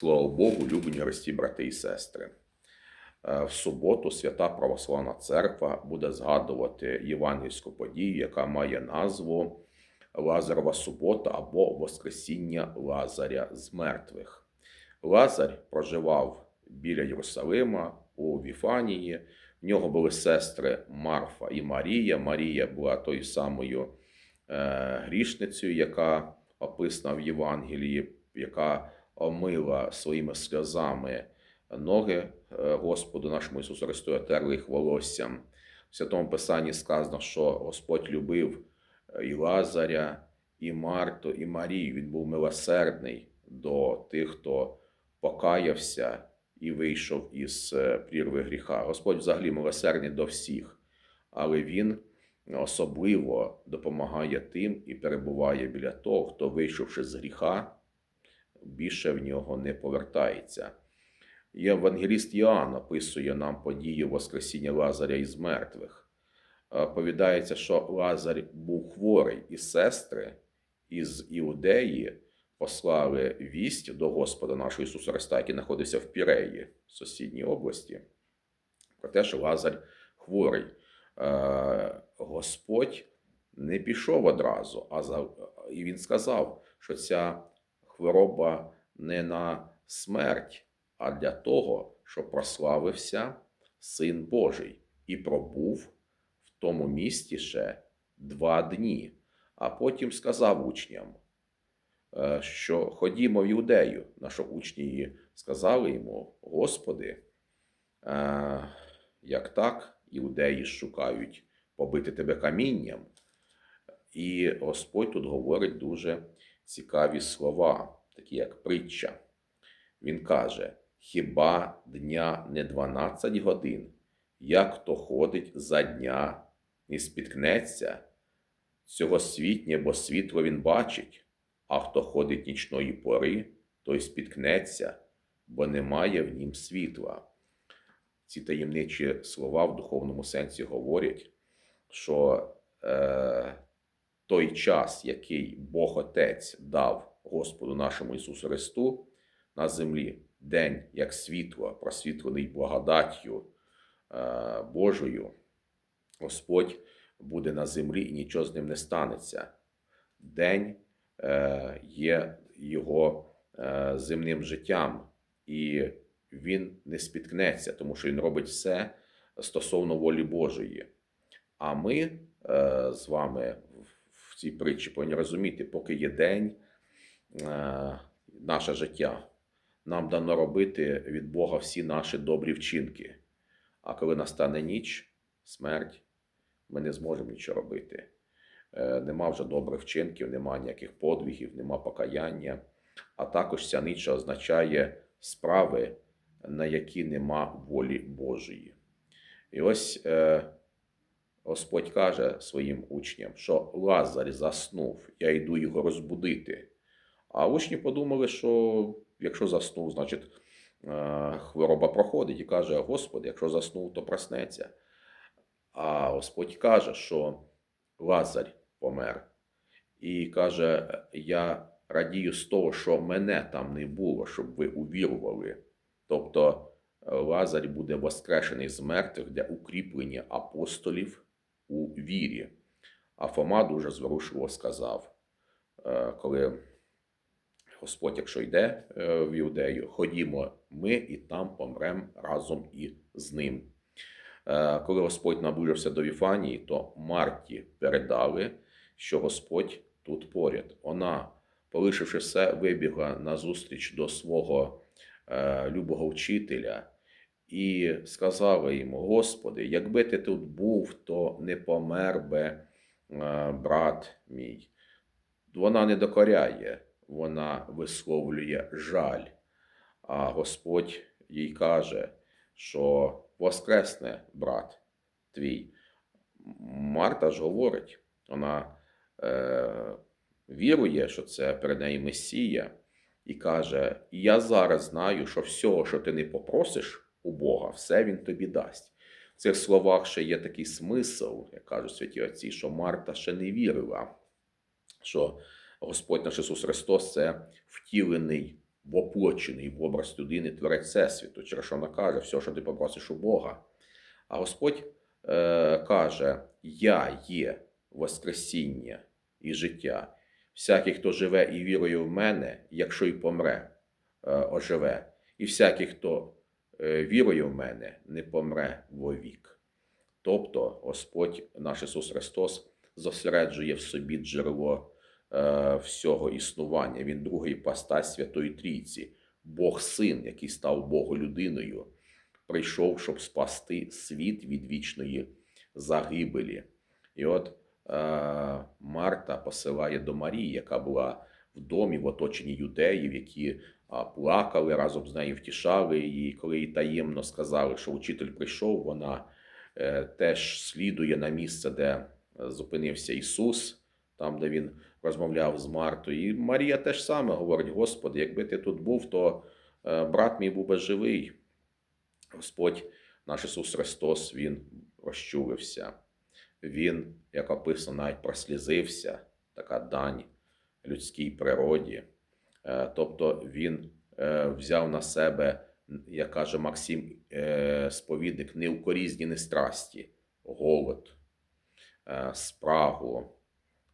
Слава Богу, любені Христі, брати і сестри. Е, В суботу Свята Православна Церква буде згадувати євангельську подію, яка має назву Лазарова субота або Воскресіння Лазаря з мертвих. Лазар проживав біля Єрусалима у Віфанії. В нього були сестри Марфа і Марія. Марія була тою самою е, грішницею, яка описана в Євангелії, яка омила своїми сльозами ноги е, Господу нашому Ісусу Христу, терли їх волоссям. В Святому Писанні сказано, що Господь любив е, і Лазаря, і Марту, і Марію. Він був милосердний до тих, хто покаявся і вийшов із е, прірви гріха. Господь взагалі милосердний до всіх, але Він особливо допомагає тим і перебуває біля того, хто, вийшовши з гріха, більше в нього не повертається. Євангеліст Іоанн описує нам подію Воскресіння Лазаря із мертвих. Е, Повідається, що Лазар був хворий, і сестри із Іудеї послали вість до Господа нашого Ісуса Христа, який знаходився в Піреї, в сусідній області, про те, що Лазар хворий. Е, Господь не пішов одразу, а і він сказав, що ця хвороба не на смерть, а для того, щоб прославився Син Божий і пробув в тому місті ще два дні, а потім сказав учням, е, що ходімо в Юдею. На що учні сказали йому: Господи, е, як так, іудеї шукають побити тебе камінням. І Господь тут говорить дуже цікаві слова, такі як притча. Він каже: Хіба дня не 12 годин, як хто ходить за дня, не спіткнеться? Цього світнє, бо світло він бачить, а хто ходить нічної пори, той спіткнеться, бо немає в нім світла. Ці таємничі слова в духовному сенсі говорять, що е, той час, який Бог Отець дав Господу нашому Ісусу Христу на землі, день як світло, просвітлений благодаттю е, Божою, Господь буде на землі і нічого з ним не станеться. День е, є його е, земним життям, і він не спіткнеться, тому що він робить все стосовно волі Божої. А ми з вами цій притчі повинні розуміти, поки є день, е, наше життя. Нам дано робити від Бога всі наші добрі вчинки. А коли настане ніч, смерть, ми не зможемо нічого робити. Е, Нема вже добрих вчинків, нема ніяких подвигів, нема покаяння. А також ця ніч означає справи, на які нема волі Божої. І ось е, Господь каже своїм учням, що Лазар заснув, я йду його розбудити. А учні подумали, що якщо заснув, значить е, хвороба проходить і каже: Господи, якщо заснув, то проснеться. А Господь каже, що Лазар помер. І каже: Я радію з того, що мене там не було, щоб ви увірували. Тобто е, Лазар буде воскрешений з мертвих для укріплення апостолів у вірі. А Фома дуже зворушливо сказав, е, коли Господь, якщо йде е, в Юдею, ходімо ми і там помремо разом і з ним. Е, Коли Господь наближився до Віфанії, то Марті передали, що Господь тут поряд. Вона, полишивши все, вибігла назустріч до свого любого вчителя і сказала йому: Господи, якби ти тут був, то не помер би брат мій. Вона не докоряє, вона висловлює жаль. А Господь їй каже, що воскресне брат твій. Марта ж говорить, вона е, вірує, що це перед нею Месія, і каже: Я зараз знаю, що всього, що ти не попросиш у Бога, все Він тобі дасть. В цих словах ще є такий смисл, як кажуть святі отці, що Марта ще не вірила, що Господь наш Ісус Христос це втілений воплочений в образ людини творець Всесвіту, через що вона каже, все, що ти попросиш у Бога. А Господь е, каже: Я є Воскресіння і життя. Всякий, хто живе і вірує в мене, якщо й помре, е, оживе. І всякий, хто е, вірує в мене, не помре вовік. Тобто Господь, наш Ісус Христос, зосереджує в собі джерело е, всього існування. Він другий постать Святої Трійці, Бог Син, який став Богу людиною, прийшов, щоб спасти світ від вічної загибелі. І от е, Марта посилає до Марії, яка була в домі в оточенні юдеїв, які плакали разом з нею, втішали її. Коли їй таємно сказали, що учитель прийшов, вона е, теж слідує на місце, де е, зупинився Ісус, там, де він розмовляв з Мартою. І Марія теж саме говорить: Господи, якби ти тут був, то е, брат мій був би живий. Господь, наш Ісус Христос, Він розчулився. Він, як описано, навіть прослізився, така дань людській природі. Е, Тобто він е, взяв на себе, як каже Максим е, сповідник, неукорізні страсті, голод, спрагу,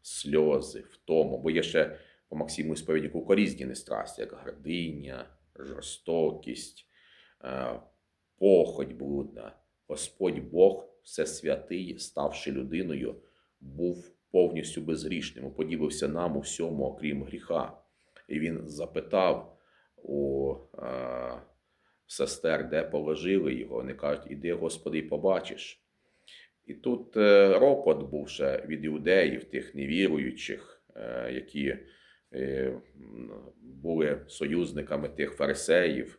сльози, втому. Бо є ще по Максиму сповіднику укорізні страсті, як гординя, жорстокість, похоть блудна. Господь Бог, всесвятий, ставши людиною, був повністю безгрішним, поділився нам у всьому, окрім гріха. І він запитав у е, сестер, де положили його. Вони кажуть, іди, Господи, побачиш. І тут е, ропот був ще від іудеїв, тих невіруючих, е, які е, були союзниками тих фарисеїв,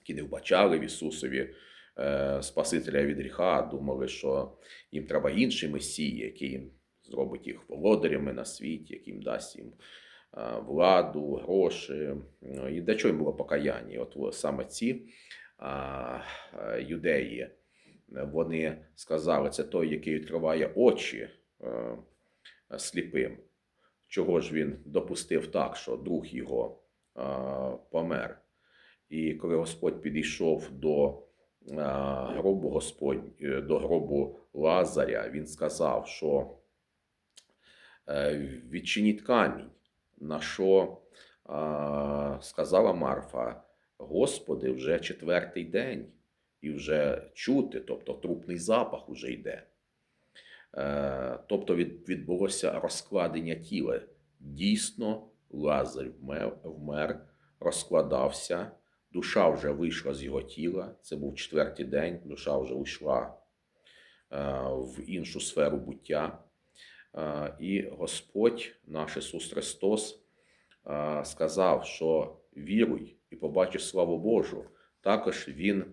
які не вбачали в Ісусові е, Спасителя від гріха, думали, що їм треба інший Месій, який їм зробить їх володарями на світі, який їм дасть їм владу, гроші. І для чого їм було покаяння? От саме ці а, е, юдеї, вони сказали, це той, який відкриває очі е, сліпим. Чого ж він допустив так, що друг його е, помер? І коли Господь підійшов до е, гробу Господь, е, до гробу Лазаря, він сказав, що е, відчиніть камінь, на що е, сказала Марфа: Господи, вже четвертий день, і вже чути, тобто трупний запах уже йде. Е, Тобто від, відбулося розкладення тіла. Дійсно, Лазар вмер, вмер, розкладався, душа вже вийшла з його тіла. Це був четвертий день, душа вже вийшла е, в іншу сферу буття. Е, І Господь, наш Ісус Христос, е, сказав, що віруй і побачиш славу Божу. Також Він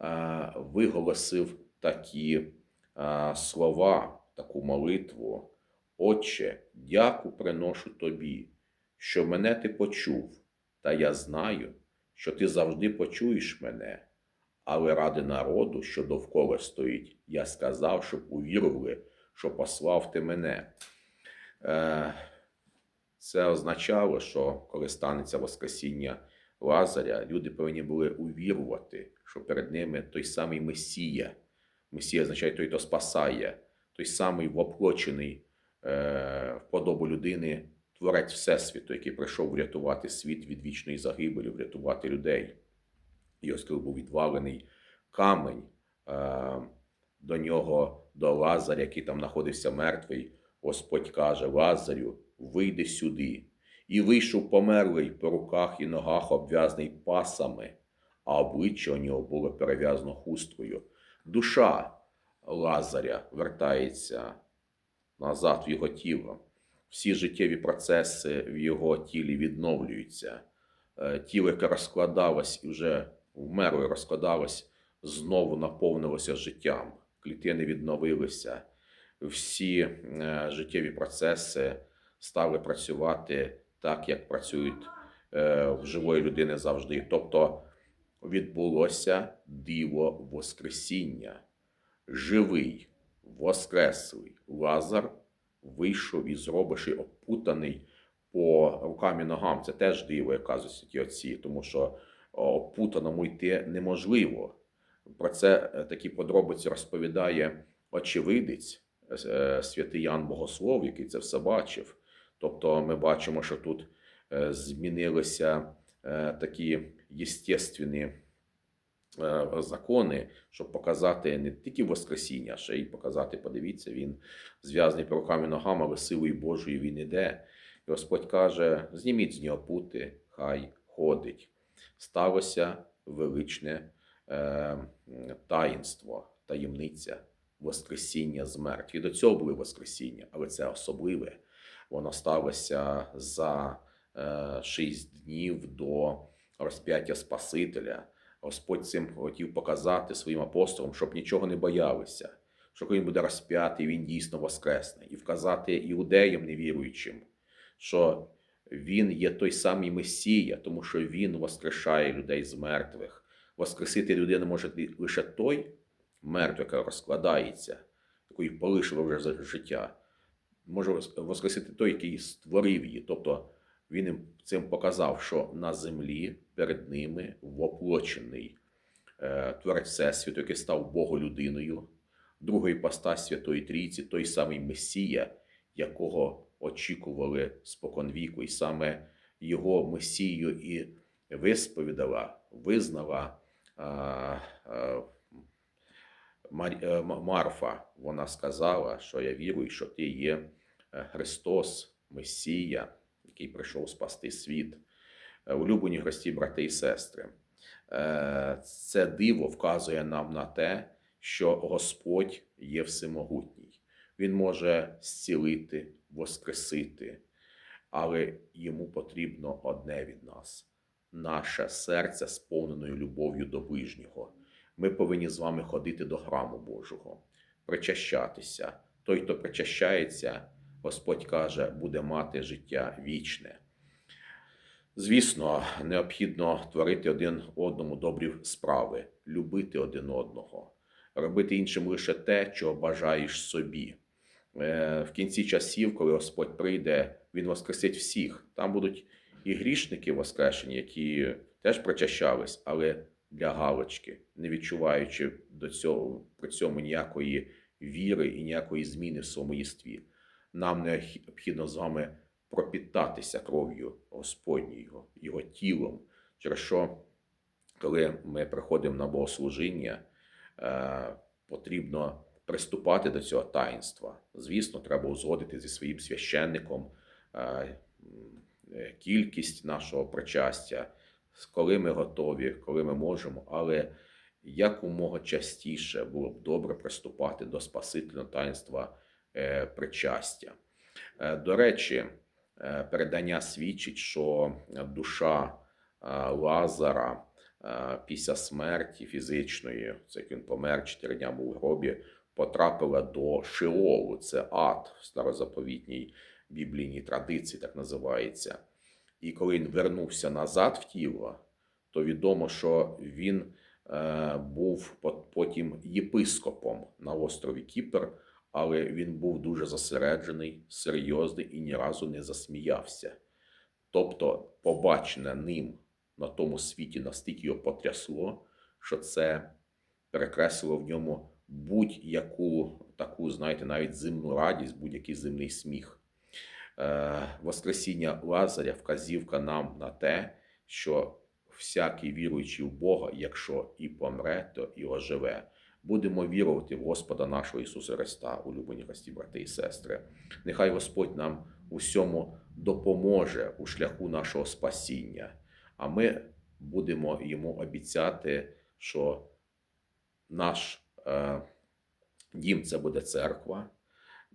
е, виголосив такі слова, таку молитву. Отче, дяку приношу тобі, що мене ти почув, та я знаю, що ти завжди почуєш мене. Але ради народу, що довкола стоїть, я сказав, щоб увірували, що послав ти мене. Е, Це означало, що коли станеться Воскресіння Лазаря, люди повинні були увірувати, що перед ними той самий Месія. Месія означає той, хто спасає, той самий воплочений е, в подобу людини творець Всесвіту, який прийшов врятувати світ від вічної загибелі, врятувати людей. І ось коли був відвалений камень е, до нього, до Лазаря, який там знаходився мертвий, Господь каже: Лазарю, вийди сюди. І вийшов померлий по руках і ногах, обв'язаний пасами, а обличчя у нього було перев'язано хусткою. Душа Лазаря вертається назад в його тіло. Всі життєві процеси в його тілі відновлюються. Е, Тіло, яке розкладалось і вже вмерло і розкладалось, знову наповнилося життям. Клітини відновилися. Всі е, життєві процеси стали працювати так, як працюють е, в живої людини завжди. Тобто відбулося диво Воскресіння. Живий, воскреслий Лазар вийшов із робиші опутаний по рукам і ногам це теж диво, як кажуть святі отці, тому що опутаному йти неможливо. Про це е, такі подробиці розповідає очевидець, е, святий Ян Богослов, який це все бачив. Тобто ми бачимо, що тут е, змінилися е, такі єстественні е, закони, щоб показати не тільки Воскресіння, а ще й показати, подивіться, він зв'язаний по руками ногами, але силою Божою він іде. І Господь каже: зніміть з нього пути, хай ходить. Сталося величне е, таїнство, таємниця Воскресіння з мертвих. І до цього були Воскресіння, але це особливе. Воно сталося за е, шість днів до розп'яття Спасителя. Господь цим хотів показати своїм апостолам, щоб нічого не боялися, що коли він буде розп'ятий, він дійсно воскресне, і вказати іудеям невіруючим, що він є той самий Месія, тому що він воскрешає людей з мертвих. Воскресити людину може лише той мертвий, який розкладається, який полишив вже за життя. Може воскресити той, який створив її. Тобто він їм цим показав, що на землі перед ними воплочений е, Творець Всесвіту, який став Боголюдиною, другої постась Святої Трійці, той самий Месія, якого очікували споконвіку, і саме його Месію і висповідала, визнала Марфа. Вона сказала, що я вірую, що ти є е, Христос, Месія, який прийшов спасти світ. Е, Улюблені Христі, брати і сестри. Е, Це диво вказує нам на те, що Господь є всемогутній. Він може зцілити, воскресити, але йому потрібно одне від нас наше серце сповненою любов'ю до ближнього. Ми повинні з вами ходити до храму Божого, причащатися. Той, хто причащається, Господь каже, буде мати життя вічне. Звісно, необхідно творити один одному добрі справи, любити один одного, робити іншим лише те, чого бажаєш собі. Е, В кінці часів, коли Господь прийде, Він воскресить всіх. Там будуть і грішники воскрешені, які теж причащались, але для галочки, не відчуваючи до цього при цьому ніякої віри і ніякої зміни в своєму єстві. Нам необхідно з вами пропітатися кров'ю Господньою, його тілом, через що, коли ми приходимо на богослужіння, е, потрібно приступати до цього таїнства. Звісно, треба узгодити зі своїм священником е, кількість нашого причастя, коли ми готові, коли ми можемо, але якомога частіше було б добре приступати до Спасительного таїнства е, причастя. Е, До речі, е, передання свідчить, що душа е, Лазара е, після смерті фізичної, це як він помер, чотири дня був у гробі, потрапила до Шеолу, це ад в старозаповітній біблійній традиції, так називається. І коли він вернувся назад в тіло, то відомо, що він е, був потім єпископом на острові Кіпр, але він був дуже зосереджений, серйозний і ні разу не засміявся. Тобто, побачене ним на тому світі настільки його потрясло, що це перекреслило в ньому будь-яку таку, знаєте, навіть земну радість, будь-який земний сміх. Е, Воскресіння Лазаря вказівка нам на те, що всякий віруючий в Бога, якщо і помре, то і оживе. Будемо вірувати в Господа нашого Ісуса Христа, улюблені Христі, брати і сестри. Нехай Господь нам усьому допоможе у шляху нашого спасіння, а ми будемо йому обіцяти, що наш е, дім це буде церква,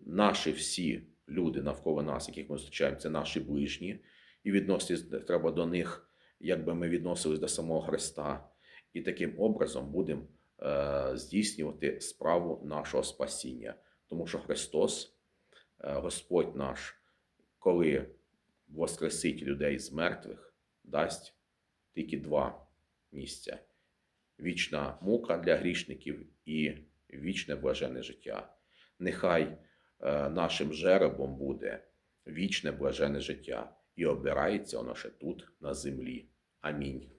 наші всі люди навколо нас, яких ми зустрічаємо, це наші ближні, і відноситись треба до них, якби ми відносились до самого Христа, і таким образом будемо е, здійснювати справу нашого спасіння. Тому що Христос, е, Господь наш, коли воскресить людей з мертвих, дасть тільки два місця: вічна мука для грішників і вічне блаженне життя. Нехай нашим жеребом буде вічне блажене життя. і обирається воно ще тут, на землі. Амінь.